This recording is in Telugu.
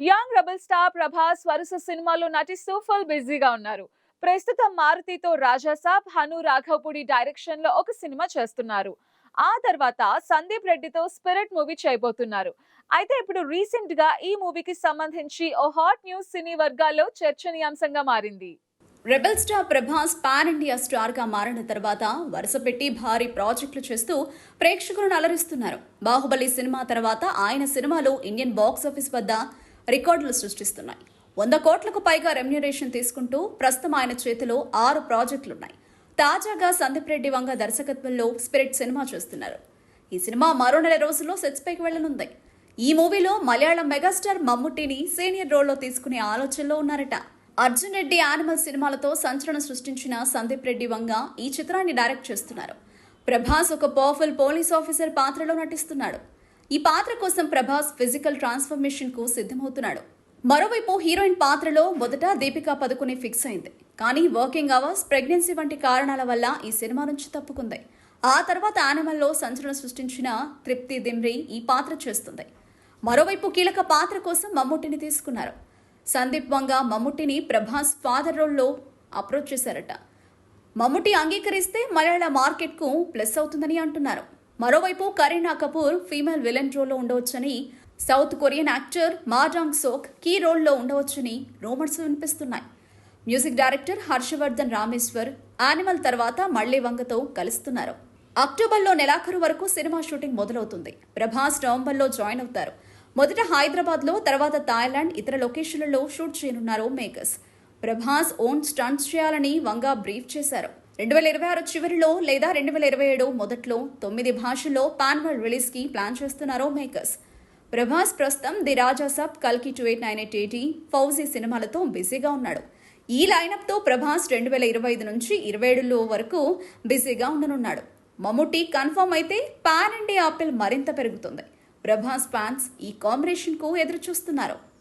యంగ్ రెబల్ స్టార్ ప్రభాస్ వరుస సినిమాల్లో నటిస్తూ ఫుల్ బిజీగా ఉన్నారు. ప్రస్తుతం మారుతితో రాజాసాబ్ హను రాఘవపుడి డైరెక్షన్లో ఒక సినిమా చేస్తున్నారు. ఆ తర్వాత సందీప్ రెడ్డితో స్పిరిట్ మూవీ చేయబోతున్నారు. అయితే ఇప్పుడు రీసెంట్గా ఈ మూవీకి సంబంధించి ఓ హాట్ న్యూస్ సినీ వర్గాల్లో చర్చనీయాంశంగా మారింది. Rebel star Prabhas pan India స్టార్గా మారిన తర్వాత వరుస పెట్టి భారీ ప్రాజెక్టులు చేస్తూ ప్రేక్షకులను అలరిస్తున్నారు. బాహుబలి సినిమా తర్వాత ఆయన సినిమాలు ఇండియన్ బాక్స్ ఆఫీస్ వద్ద రికార్డులు సృష్టిస్తున్నాయి. వంద కోట్లకు పైగా రెమ్యునరేషన్ తీసుకుంటూ ప్రస్తుతం ఆయన చేతిలో ఆరు ప్రాజెక్టులున్నాయి. తాజాగా సందీప్ రెడ్డి వంగ దర్శకత్వంలో స్పిరిట్ సినిమా చూస్తున్నారు. ఈ సినిమా మరో నెల రోజుల్లో సెట్స్ పైకి వెళ్ళనుంది ఈ మూవీలో మలయాళం మెగాస్టార్ మమ్ముట్టిని సీనియర్ రోల్లో తీసుకునే ఆలోచనలో ఉన్నారట. అర్జున్ రెడ్డి యానిమల్ సినిమాలతో సంచలనం సృష్టించిన సందీప్ రెడ్డి వంగ ఈ చిత్రాన్ని డైరెక్ట్ చేస్తున్నారు. ప్రభాస్ ఒక పవర్ఫుల్ పోలీస్ ఆఫీసర్ పాత్రలో నటిస్తున్నాడు. ఈ పాత్ర కోసం ప్రభాస్ ఫిజికల్ ట్రాన్స్ఫర్మేషన్కు సిద్ధమవుతున్నాడు. మరోవైపు హీరోయిన్ పాత్రలో మొదట దీపికా పదుకునే ఫిక్స్ అయింది. కానీ వర్కింగ్ అవర్స్ ప్రెగ్నెన్సీ వంటి కారణాల వల్ల ఈ సినిమా నుంచి తప్పుకుంది. ఆ తర్వాత యానిమల్లో సంచలనం సృష్టించిన తృప్తి దిమ్రి ఈ పాత్ర చేస్తుంది. మరోవైపు కీలక పాత్ర కోసం మమ్ముట్టిని తీసుకున్నారు. సందీప్ వంగ మమ్ముట్టిని ప్రభాస్ ఫాదర్ రోల్లో అప్రోచ్ చేశారట. మమ్ముట్టి అంగీకరిస్తే మలయాళ మార్కెట్కు ప్లస్ అవుతుందని అంటున్నారు. మరోవైపు కరీనా కపూర్ ఫీమేల్ విలన్ రోల్లో ఉండవచ్చని సౌత్ కొరియన్ యాక్టర్ మాజాంగ్ సోక్ కీ రోల్లో ఉండవచ్చని రూమర్స్ వినిపిస్తున్నాయి. Music director Harshavardhan Rameshwar Animal తర్వాత మళ్ళీ వంగతో కలుస్తున్నారు. అక్టోబర్లో నెలాఖరు వరకు సినిమా షూటింగ్ మొదలవుతుంది. ప్రభాస్ నవంబర్లో జాయిన్ అవుతారు. మొదట హైదరాబాద్లో తర్వాత థాయిలాండ్ ఇతర లొకేషన్లలో షూట్ చేయనున్నారు మేకర్స్ ప్రభాస్ ఓన్ స్టంట్స్ చేయాలని వంగా బ్రీఫ్ చేశారు. రెండు వేల ఇరవై ఆరు చివరిలో లేదా రెండు వేల ఇరవై ఏడు మొదట్లో తొమ్మిది భాషల్లో పాన్ వరల్డ్ రిలీజ్కి ప్లాన్ చేస్తున్నారు మేకర్స్. ప్రభాస్ ప్రస్తుతం ది రాజా సబ్ కల్కి two eight nine eight eighty Fauji సినిమాలతో బిజీగా ఉన్నాడు. ఈ లైనప్తో ప్రభాస్ రెండు వేల ఇరవై ఐదు నుంచి ఇరవై ఏడులో వరకు బిజీగా ఉండనున్నాడు. మమ్ముటి కన్ఫర్మ్ అయితే పాన్ ఇండియా ఆపిల్ మరింత పెరుగుతుంది. ప్రభాస్ ఫ్యాన్స్ ఈ కాంబినేషన్కు ఎదురు చూస్తున్నారు